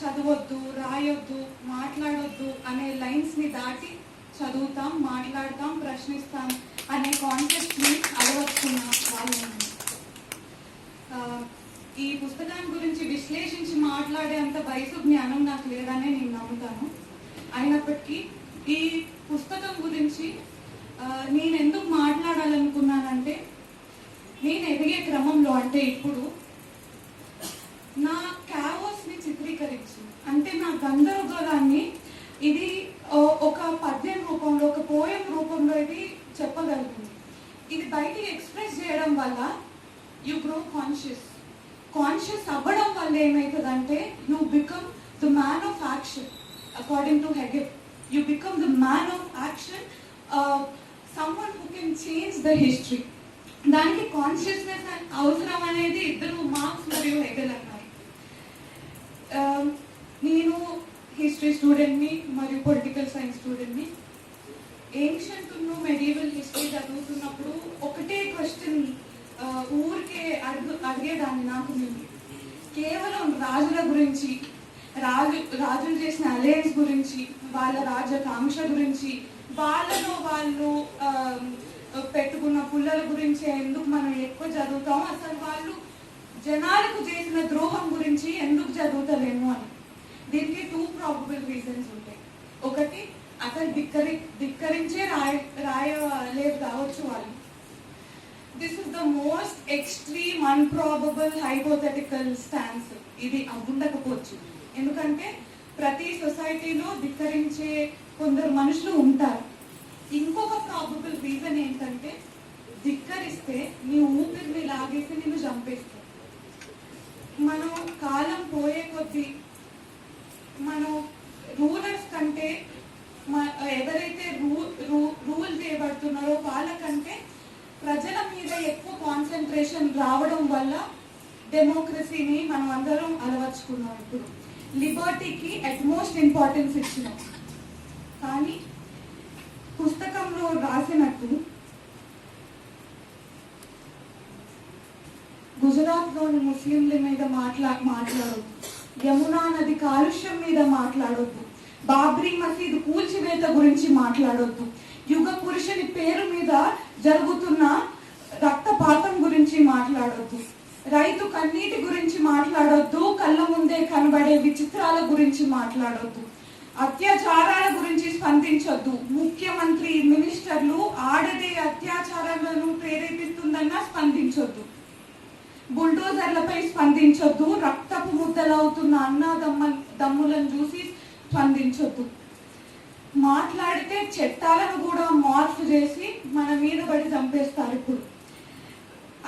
చదవద్దు రాయొద్దు మాట్లాడొద్దు అనే లైన్స్ని దాటి చదువుతాం మాట్లాడతాం ప్రశ్నిస్తాం అనే కాన్సెప్ట్ని అలవర్చుకున్న వాళ్ళు ఈ పుస్తకాన్ని గురించి విశ్లేషించి మాట్లాడే అంత వయసు జ్ఞానం నాకు లేదనే నేను నమ్ముతాను. అయినప్పటికీ ఈ పుస్తకం గురించి నేను ఎందుకు మాట్లాడాలనుకున్నానంటే నేను ఎదిగే క్రమంలో అంటే ఇప్పుడు నా క్యావోస్ని చిత్రీకరించి అంటే నా గందరగోళాన్ని ఇది ఓ- ఒక పద్యం రూపంలో ఒక పోయం రూపంలో ఇది చెప్పగలుగుతుంది ఇది బయటికి ఎక్స్ప్రెస్ చేయడం వల్ల యు గ్రో కాన్షియస్ కాన్షియస్ అవ్వడం వల్ల ఏమవుతుందంటే you become the man of action according to Hegel you become the man of action someone who can change the history దానికి కాన్షియస్నెస్ అవసరం అనేది ఇద్దరు మార్క్స్ మరియు హెగెల్ అన్నారు. నేను హిస్టరీ స్టూడెంట్ని మరియు పొలిటికల్ సైన్స్ స్టూడెంట్ని ఏన్షియంట్ మెడివల్ హిస్టరీ చదువుతున్నప్పుడు ఊరికే అడుగు అడిగేదాన్ని నాకు నేను. కేవలం రాజుల గురించి రాజు రాజులు చేసిన అలయన్స్ గురించి వాళ్ళ రాజకాంక్ష గురించి వాళ్ళలో వాళ్ళు పెట్టుకున్న పుల్లల గురించి ఎందుకు మనం ఎక్కువ చదువుతాం? అసలు వాళ్ళు జనాలకు చేసిన ద్రోహం గురించి ఎందుకు చదువుతలేము అని. దీనికి టూ ప్రాబుల్ రీజన్స్ ఉంటాయి. ఒకటి అసలు ధిక్కరి ధిక్కరించే రాయ రాయలేదు కావచ్చు వాళ్ళు. This is the most extreme unprobable hypothetical stance ఇది ఉండకపోవచ్చు ఎందుకంటే ప్రతి సొసైటీలో ధిక్కరించే కొందరు మనుషులు ఉంటారు. ఇంకొక ప్రాబబుల్ రీజన్ ఏంటంటే ధిక్కరిస్తే నీ ఊపిరిని లాగేసి నిన్ను చంపేస్తావు మనం కాలం పోయే కొద్దీ మనం రూలర్స్ కంటే మ- ఎవరైతే రూ రూ- రూల్ చేయబడుతున్నారో వాళ్ళకంటే ప్రజల మీద ఎక్కువ కాన్సన్ట్రేషన్ రావడం వల్ల డెమోక్రసీని మనం అందరం అలవర్చుకున్నాం ఇప్పుడు. లిబర్టీకి అట్మోస్ట్ ఇంపార్టెన్స్ ఇచ్చినాం. కానీ పుస్తకంలో రాసినట్టు గుజరాత్లోని ముస్లింల మీద మాట్లా మాట్లాడొద్దు. యమునా నది కాలుష్యం మీద మాట్లాడొద్దు. బాబ్రీ మసీదు కూల్చివేత గురించి మాట్లాడొద్దు. యుగ పురుషుని పేరు మీద జరుగుతున్న రక్తపాతం గురించి మాట్లాడొద్దు. రైతు కన్నీటి గురించి మాట్లాడొద్దు కళ్ళ ముందే కనబడే విచిత్రాల గురించి మాట్లాడొద్దు. అత్యాచారాల గురించి స్పందించొద్దు. ముఖ్యమంత్రి మినిస్టర్లు ఆడదే అత్యాచారాలను ప్రేరేపిస్తుందన్న స్పందించొద్దు. బుల్డోజర్లపై స్పందించొద్దు. రక్తపు ముద్దలవుతున్న అన్నదమ్మ దమ్ములను చూసి స్పందించొద్దు. మాట్లాడితే చట్టాలను కూడా మార్పు చేసి మన మీద పడి చంపేస్తారు ఇప్పుడు.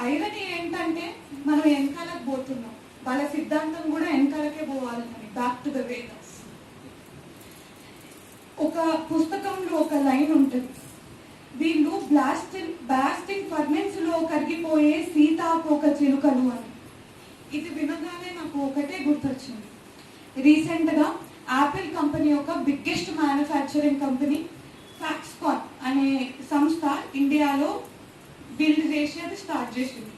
ఐరని ఏంటంటే మనం వెనకాలకు పోతున్నాం. వాళ్ళ సిద్ధాంతం కూడా వెనకాలకే పోవాలని బ్యాక్ టు ద వేదస్ ఒక పుస్తకంలో ఒక లైన్ ఉంటుంది. వీళ్ళు బ్లాస్టింగ్ బ్లాస్టింగ్ ఫర్నెన్స్లో కరిగిపోయే సీతాకోక చిలుకలు అని. ఇది వినగానే నాకు ఒకటే గుర్తొచ్చింది. రీసెంట్గా యాపిల్ కంపెనీ యొక్క బిగ్గెస్ట్ మ్యానుఫ్యాక్చరింగ్ కంపెనీ ఫ్యాక్స్కాన్ అనే సంస్థ ఇండియాలో బిల్డ్ చేసి అది స్టార్ట్ చేసింది.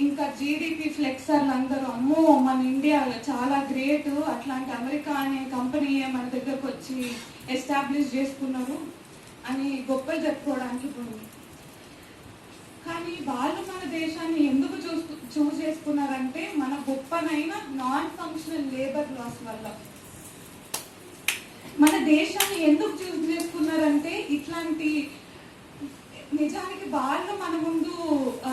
ఇంకా జీడిపి ఫ్లెక్సర్లు అందరూ అమ్మో మన ఇండియాలో చాలా గ్రేట్ అట్లాంటి అమెరికా అనే కంపెనీ మన దగ్గరకు వచ్చి ఎస్టాబ్లిష్ చేసుకున్నారు అని గొప్పలు చెప్పుకోవడానికి పోయింది. కానీ వాళ్ళు మన దేశాన్ని ఎందుకు చూస్తూ చూస్ చేసుకున్నారంటే మన గొప్పనైన నాన్ ఫంక్షనల్ లేబర్ లాస్ వల్ల. మన దేశాన్ని ఎందుకు చూస్ చేసుకున్నారంటే ఇట్లాంటి నిజానికి వాళ్ళు మన ముందు ఆ,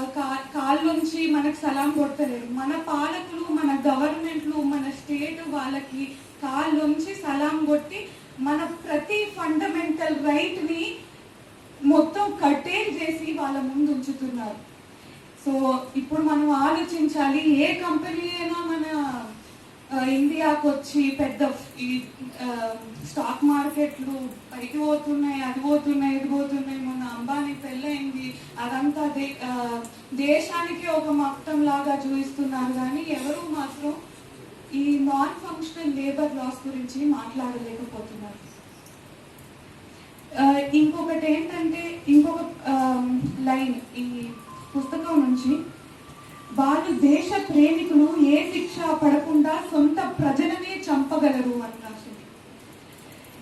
కాళ్ళుంచి మనకు సలాం కొడతలేరు. మన పాలకులు మన గవర్నమెంట్లు మన స్టేట్ వాళ్ళకి కాళ్ళుంచి సలాం కొట్టి మన ప్రతి ఫండమెంటల్ రైట్ని మొత్తం కట్టేల్ చేసి వాళ్ళ ముందు ఉంచుతున్నారు. సో ఇప్పుడు మనం ఆలోచించాలి ఏ కంపెనీ అయినా మన ఇండియాకు వచ్చి పెద్ద ఈ స్టాక్ మార్కెట్లు పైకి పోతున్నాయి అది పోతున్నాయి ఇది పోతున్నాయి మొన్న అంబానీ పెళ్ళైంది అదంతా దే- ఆ, దేశానికి ఒక మొత్తం లాగా చూపిస్తున్నారు. కానీ ఎవరు మాత్రం ఈ నాన్ ఫంక్షనల్ లేబర్ లాస్ గురించి మాట్లాడలేకపోతున్నారు. ఇంకొకటి ఏంటంటే ఇంకొక లైన్ ఈ పుస్తకం నుంచి వాళ్ళు దేశ ప్రేమికులు ఏ శిక్ష పడకుండా సొంత ప్రజలనే చంపగలరు అని రాసింది.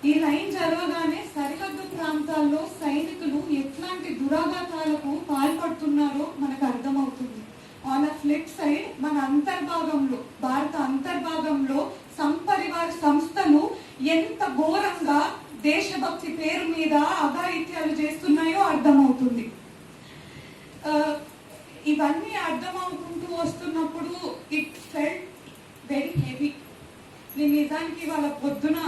ఈ లైన్ జరగగానే సరిహద్దు ప్రాంతాల్లో సైనికులు ఎట్లాంటి దురాఘాతాలకు పాల్పడుతున్నారో మనకు అర్థమవుతుంది ఆన్ అ ఫ్లిప్ సైడ్ మన అంతర్భాగంలో భారత అంతర్భాగంలో సంపరివార సంస్థలు ఎంత ఘోరంగా దేశభక్తి పేరు మీద అఘాయిత్యాలు చేస్తున్నాయో అర్థమవుతుంది ఆ, ఇవన్నీ అర్థమవుకుంటూ వస్తున్నప్పుడు ఇట్ ఫెల్ట్ వెరీ హెవీ నేను నిజానికి వాళ్ళ పొద్దున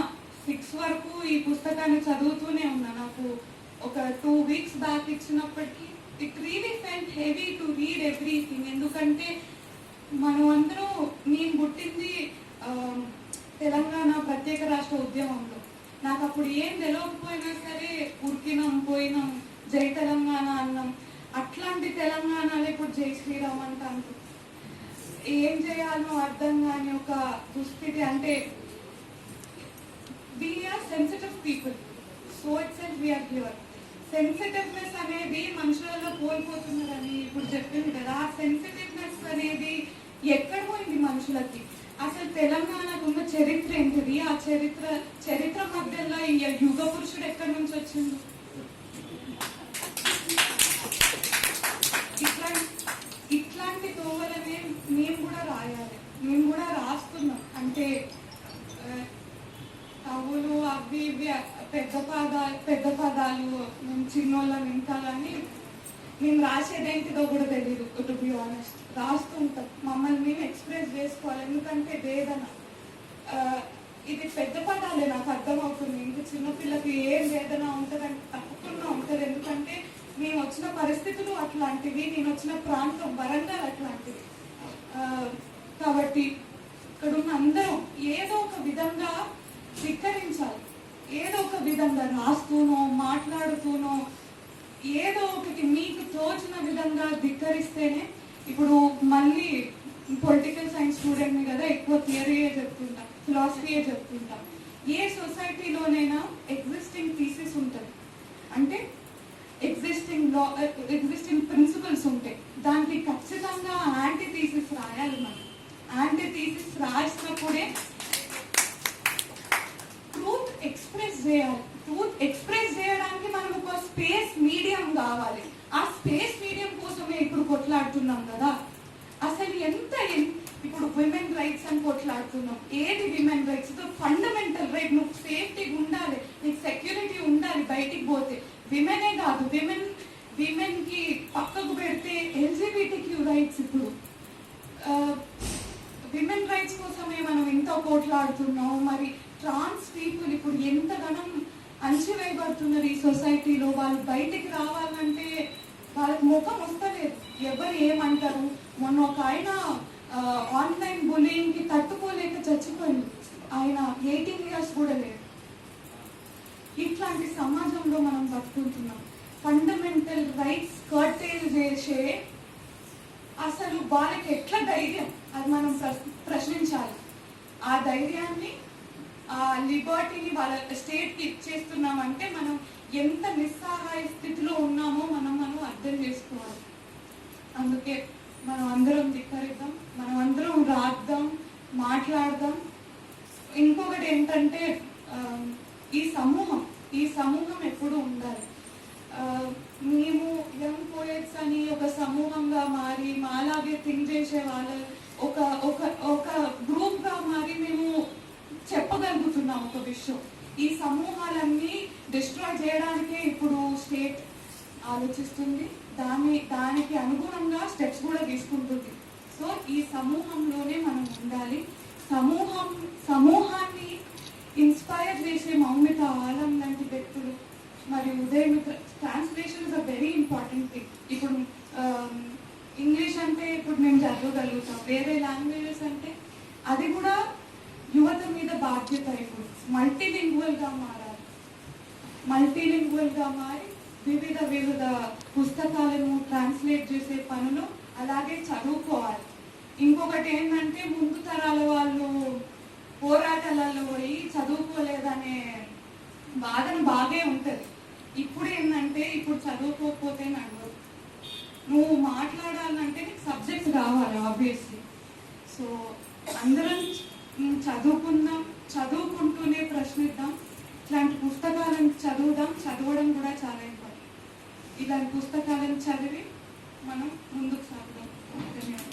సిక్స్ వరకు ఈ పుస్తకాన్ని చదువుతూనే ఉన్నా. నాకు ఒక టూ వీక్స్ బ్యాక్ ఇచ్చినప్పటికీ it really felt heavy to read everything ఎందుకంటే మనం అందరూ నేను పుట్టింది తెలంగాణ ప్రత్యేక రాష్ట్ర ఉద్యమంలో. నాకు అప్పుడు ఏం తెలియకపోయినా సరే ఉరికినాం పోయినాం జై తెలంగాణ అన్నాం. అట్లాంటి తెలంగాణలో ఇప్పుడు జై శ్రీరామ్ అంటాను ఏం చేయాలో అర్థం కాని ఒక దుస్థితి. అంటే we are sensitive people so itself we are pure sensitiveness అనేది మనుషులలో కోల్పోతున్నారని ఇప్పుడు చెప్పింది కదా. ఆ సెన్సిటివ్నెస్ అనేది ఎక్కడ పోయింది మనుషులకి. అసలు తెలంగాణకు ఉన్న చరిత్ర ఏంటిది? ఆ చరిత్ర చరిత్ర మధ్యలో ఈ యుగ పురుషుడు ఎక్కడి నుంచి వచ్చింది ఇట్లా ఇట్లాంటి తోవలనే మేము కూడా రాయాలి. మేము కూడా రాస్తున్నాం. అంటే అవి ఇవి పెద్ద పదాలు పెద్ద పదాలు మేము చిన్నోళ్ళం వింటాలని మేము రాసేది ఏంటిదో కూడా తెలియదు టు బి ఆనెస్ట్ రాస్తుంటాం మమ్మల్ని మేము ఎక్స్ప్రెస్ చేసుకోవాలి. ఎందుకంటే వేదన. ఇది పెద్ద పదాలే నాకు అర్థమవుతుంది. ఇంకా చిన్నపిల్లకి ఏం వేదన ఉంటుందంటే తప్పకుండా ఉంటుంది. ఎందుకంటే మేము వచ్చిన పరిస్థితులు అట్లాంటివి నేను వచ్చిన ప్రాంతం వరంగల్ అట్లాంటివి. కాబట్టి ఇక్కడ ఉన్న అందరం ఏదో ఒక విధంగా ధిక్కరించాలి. ఏదో ఒక విధంగా రాస్తూనో మాట్లాడుతూనో ఏదో ఒకటి మీకు తోచిన విధంగా ధిక్కరిస్తేనే ఇప్పుడు మళ్ళీ పొలిటికల్ సైన్స్ స్టూడెంట్ని కదా ఎక్కువ థియరీయే చెప్తుంటాం ఫిలాసఫీయే చెప్తుంటాం. ఏ సొసైటీలోనైనా ఎగ్జిస్టింగ్ థీసిస్ ఉంటుంది. అంటే ఎగ్జిస్టింగ్ లా ఎగ్జిస్టింగ్ ప్రిన్సిపల్స్ ఉంటాయి. దానికి ఖచ్చితంగా యాంటీ థీసిస్ రాయాలి మనం. యాంటీ థీసిస్ రాసినప్పుడే ఎక్స్ప్రెస్ చేయాలి ఎక్స్ప్రెస్ చేయడానికి మనం ఒక స్పేస్ మీడియం కావాలి. ఆ స్పేస్ మీడియం కోసమే ఇప్పుడు కొట్లాడుతున్నాం కదా. అసలు ఎంత ఇప్పుడు విమెన్ రైట్స్ అని కొట్లాడుతున్నాం. ఏది విమెన్ రైట్స్ ఫండమెంటల్ రైట్ నువ్వు సేఫ్టీగా ఉండాలి. నీకు సెక్యూరిటీ ఉండాలి బయటికి పోతే. విమెనే కాదు. విమెన్ విమెన్కి పక్కకు పెడితే ఎల్జిబిటీ క్యూ రైట్స్ ఇప్పుడు. Uh, విమెన్ రైట్స్ కోసమే మనం ఎంత కోట్లాడుతున్నాం. మరి ట్రాన్స్ అణచివేయబడుతున్నారు ఈ సొసైటీలో వాళ్ళు బయటికి రావాలంటే వాళ్ళకి ముఖం వస్తలేదు. ఎవరు ఏమంటారు? మొన్న ఒక ఆయన ఆన్లైన్ బులింగ్కి తట్టుకోలేక చచ్చిపోయింది ఆయన ఎయిటీన్ ఇయర్స్ కూడా లేదు. ఇట్లాంటి సమాజంలో మనం బతుకుంటున్నాం. ఫండమెంటల్ రైట్స్ కర్టైల్ చేసే అసలు వాళ్ళకి ఎట్లా ధైర్యం? అది మనం ప్రశ్నించాలి. ఆ ధైర్యాన్ని లిబర్టీని వాళ్ళ స్టేట్కి ఇచ్చేస్తున్నామంటే మనం ఎంత నిస్సహాయ స్థితిలో ఉన్నామో మనం మనం అర్థం చేసుకోవాలి. అందుకే మనం అందరం ధిక్కరిద్దాం మనం అందరం రాద్దాం మాట్లాడదాం. ఇంకొకటి ఏంటంటే ఈ సమూహం ఈ సమూహం ఎప్పుడు ఉండాలి. మేము యంగ్ పోయట్స్ అని ఒక సమూహంగా మారి మాలాగే థింక్ చేసే వాళ్ళ ఒక ఒక ఒక గ్రూప్గా మారి మేము ఒక విషయం. ఈ సమూహాలన్నీ డిస్ట్రాయ్ చేయడానికే ఇప్పుడు స్టేట్ ఆలోచిస్తుంది. దాని దానికి అనుగుణంగా స్టెప్స్ కూడా తీసుకుంటుంది. సో ఈ సమూహంలోనే మనం ఉండాలి. సమూహం సమూహాన్ని ఇన్స్పైర్ చేసే మౌమిత ఆలం లాంటి వ్యక్తులు మరి ఉదయం translation is a very important thing ఇప్పుడు um, ఇంగ్లీష్ అంటే ఇప్పుడు మేము చదవగలుగుతాం. వేరే లాంగ్వేజెస్ అంటే అది కూడా యువత మీద బాధ్యత ఇప్పుడు మల్టీలింగ్వల్గా మారాలి. మల్టీలింగ్వల్గా మారి వివిధ వివిధ పుస్తకాలను ట్రాన్స్లేట్ చేసే పనులు అలాగే చదువుకోవాలి. ఇంకొకటి ఏంటంటే ముందు తరాల వాళ్ళు పోరాటాలలో పోయి చదువుకోలేదనే బాధన బాగే ఉంటుంది. ఇప్పుడు ఏంటంటే ఇప్పుడు చదువుకోకపోతే నడవదు. నువ్వు మాట్లాడాలంటే నీకు సబ్జెక్ట్స్ కావాలి ఆబ్వియస్లీ సో అందరం చదువుకుందాం చదువుకుంటూనే ప్రశ్నిద్దాం. ఇట్లాంటి పుస్తకాలను చదువుదాం. చదవడం కూడా చాలా ఇంపార్టెంట్. ఇలాంటి పుస్తకాలను చదివి మనం ముందుకు సాగుదాం. ధన్యవాదాలు.